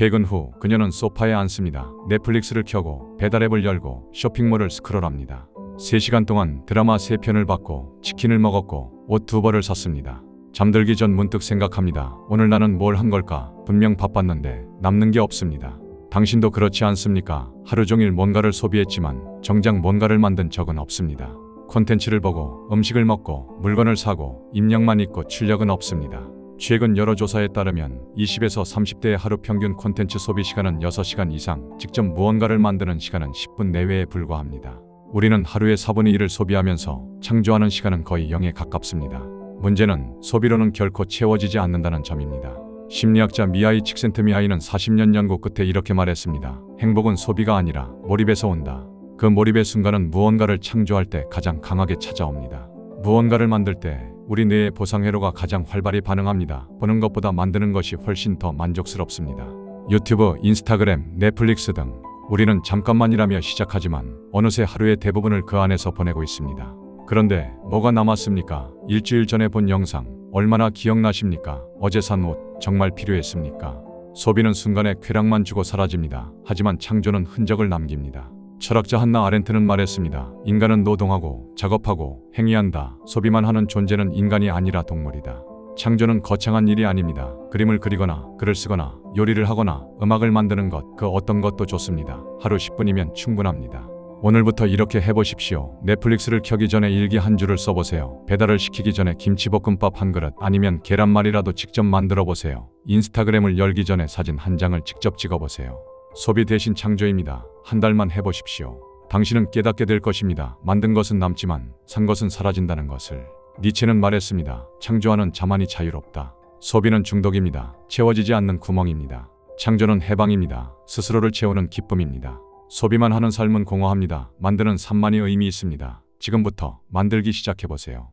퇴근 후 그녀는 소파에 앉습니다. 넷플릭스를 켜고 배달앱을 열고 쇼핑몰을 스크롤합니다. 3시간 동안 드라마 3편을 봤고 치킨을 먹었고 옷 두 벌을 샀습니다. 잠들기 전 문득 생각합니다. 오늘 나는 뭘 한 걸까? 분명 바빴는데 남는 게 없습니다. 당신도 그렇지 않습니까? 하루 종일 뭔가를 소비했지만 정작 뭔가를 만든 적은 없습니다. 콘텐츠를 보고 음식을 먹고 물건을 사고 입력만 있고 출력은 없습니다. 최근 여러 조사에 따르면 20에서 30대의 하루 평균 콘텐츠 소비 시간은 6시간 이상, 직접 무언가를 만드는 시간은 10분 내외에 불과합니다. 우리는 하루에 4분의 1을 소비하면서 창조하는 시간은 거의 0에 가깝습니다. 문제는 소비로는 결코 채워지지 않는다는 점입니다. 심리학자 미하이 칙센트미하이는 40년 연구 끝에 이렇게 말했습니다. 행복은 소비가 아니라 몰입에서 온다. 그 몰입의 순간은 무언가를 창조할 때 가장 강하게 찾아옵니다. 무언가를 만들 때 우리 뇌의 보상회로가 가장 활발히 반응합니다. 보는 것보다 만드는 것이 훨씬 더 만족스럽습니다. 유튜브, 인스타그램, 넷플릭스 등 우리는 잠깐만이라며 시작하지만 어느새 하루의 대부분을 그 안에서 보내고 있습니다. 그런데 뭐가 남았습니까? 일주일 전에 본 영상 얼마나 기억나십니까? 어제 산 옷 정말 필요했습니까? 소비는 순간에 쾌락만 주고 사라집니다. 하지만 창조는 흔적을 남깁니다. 철학자 한나 아렌트는 말했습니다. 인간은 노동하고 작업하고 행위한다. 소비만 하는 존재는 인간이 아니라 동물이다. 창조는 거창한 일이 아닙니다. 그림을 그리거나 글을 쓰거나 요리를 하거나 음악을 만드는 것, 그 어떤 것도 좋습니다. 하루 10분이면 충분합니다. 오늘부터 이렇게 해보십시오. 넷플릭스를 켜기 전에 일기 한 줄을 써보세요. 배달을 시키기 전에 김치볶음밥 한 그릇 아니면 계란말이라도 직접 만들어 보세요. 인스타그램을 열기 전에 사진 한 장을 직접 찍어보세요. 소비 대신 창조입니다. 한 달만 해보십시오. 당신은 깨닫게 될 것입니다. 만든 것은 남지만 산 것은 사라진다는 것을. 니체는 말했습니다. 창조하는 자만이 자유롭다. 소비는 중독입니다. 채워지지 않는 구멍입니다. 창조는 해방입니다. 스스로를 채우는 기쁨입니다. 소비만 하는 삶은 공허합니다. 만드는 삶만이 의미 있습니다. 지금부터 만들기 시작해보세요.